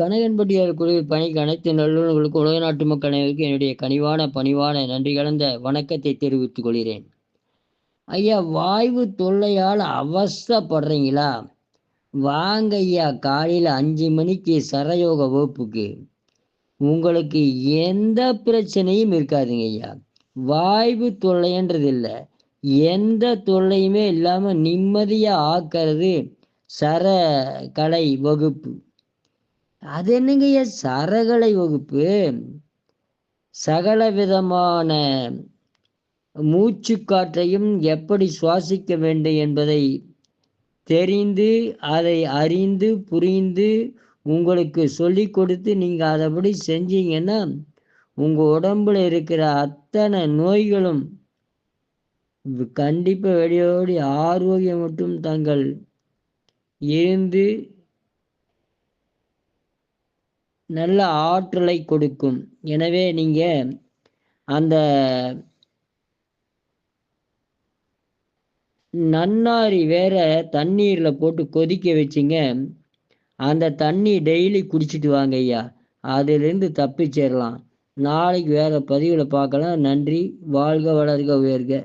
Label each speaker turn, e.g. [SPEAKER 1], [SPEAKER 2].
[SPEAKER 1] கனகன்பட்டியார் குழுவில் பணிக்கு அனைத்து நல்லுறவுகளுக்கும் உலக நாட்டு மக்கள் அனைவருக்கும் என்னுடைய கனிவான பணிவான நன்றி கலந்த வணக்கத்தை தெரிவித்துக் கொள்கிறேன். ஐயா வாய்வு தொல்லையால் அவஸ்தப்படுறீங்களா? வாங்க ஐயா காலையில் அஞ்சு மணிக்கு சரயோக வகுப்புக்கு. உங்களுக்கு எந்த பிரச்சனையும் இருக்காதுங்க ஐயா. வாய்வு தொல்லைன்றது இல்லை எந்த தொல்லையுமே இல்லாமல் நிம்மதியாக ஆக்கிறது சர கலை வகுப்பு. அது என்னங்க சரகளை சரகலை வகுப்பு. சகல விதமான மூச்சு காற்றையும் எப்படி சுவாசிக்க வேண்டும் என்பதை தெரிந்து அதை அறிந்து புரிந்து உங்களுக்கு சொல்லி கொடுத்து நீங்கள் அதைப்படி செஞ்சீங்கன்னா உங்கள் உடம்புல இருக்கிற அத்தனை நோய்களும் கண்டிப்பாக வெளியோடி ஆரோக்கியம் மட்டும் தங்கள் இருந்து நல்ல ஆற்றலை கொடுக்கும். எனவே நீங்கள் அந்த நன்னாரி வேற தண்ணீரில் போட்டு கொதிக்க வச்சிங்க. அந்த தண்ணி டெய்லி குடிச்சிட்டு வாங்க ஐயா. அதிலிருந்து தப்பிச்சிடலாம் நாளைக்கு வேற பதிவில் பார்க்கலாம். நன்றி. வாழ்க வளர்க உயர்க.